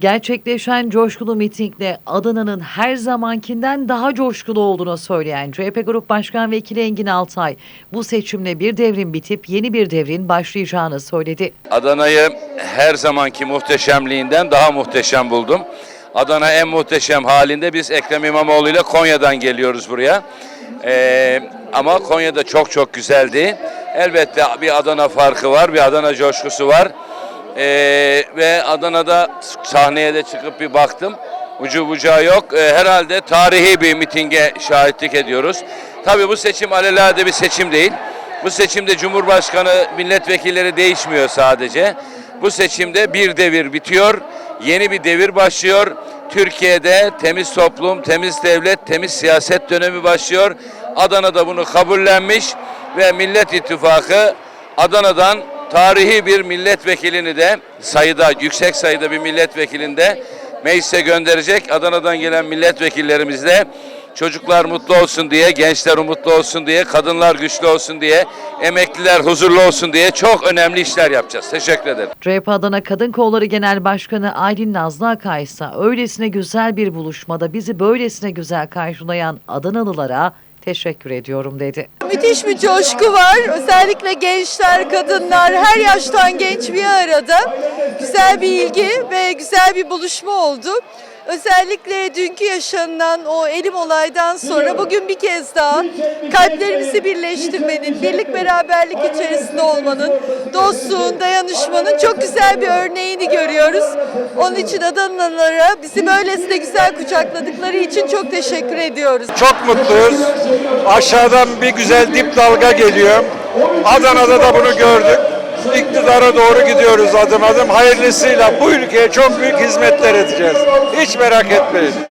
Gerçekleşen coşkulu mitingle Adana'nın her zamankinden daha coşkulu olduğunu söyleyen CHP Grup Başkan Vekili Engin Altay, bu seçimle bir devrin bitip yeni bir devrin başlayacağını söyledi. Adana'yı her zamanki muhteşemliğinden daha muhteşem buldum. Adana en muhteşem halinde biz Ekrem İmamoğlu ile Konya'dan geliyoruz buraya. Ee, ama Konya'da çok çok güzeldi. Elbette bir Adana farkı var, bir Adana coşkusu var. Ee, ve Adana'da sahneye de çıkıp bir baktım. Ucu bucağı yok. Ee, herhalde tarihi bir mitinge şahitlik ediyoruz. Tabii bu seçim alelade bir seçim değil. Bu seçimde Cumhurbaşkanı milletvekilleri değişmiyor sadece. Bu seçimde bir devir bitiyor. Yeni bir devir başlıyor. Türkiye'de temiz toplum, temiz devlet, temiz siyaset dönemi başlıyor. Adana'da bunu kabullenmiş ve Millet İttifakı Adana'dan tarihi bir milletvekilini de sayıda, yüksek sayıda bir milletvekilini de meclise gönderecek. Adana'dan gelen milletvekillerimiz de çocuklar mutlu olsun diye, gençler umutlu olsun diye, kadınlar güçlü olsun diye, emekliler huzurlu olsun diye çok önemli işler yapacağız. Teşekkür ederim. CHP Adana Kadın Kolları Genel Başkanı Aylin Nazlı Akay ise öylesine güzel bir buluşmada bizi böylesine güzel karşılayan Adanalılara teşekkür ediyorum dedi. Müthiş bir coşku var. Özellikle gençler, kadınlar, her yaştan genç bir arada. Güzel bir ilgi ve güzel bir buluşma oldu. Özellikle dünkü yaşanılan o elim olaydan sonra bugün bir kez daha kalplerimizi birleştirmenin, birlik beraberlik içerisinde olmanın, dostluğun, dayanışmanın çok güzel bir örneğini görüyoruz. Onun için Adanalılara bizi böylesine güzel kucakladıkları için çok teşekkür ediyoruz. Çok mutluyuz. Aşağıdan bir güzel dip dalga geliyor. Adana'da da bunu gördük. İktidara doğru gidiyoruz adım adım. Hayırlısıyla bu ülkeye çok büyük hizmetler edeceğiz. Hiç merak etmeyin.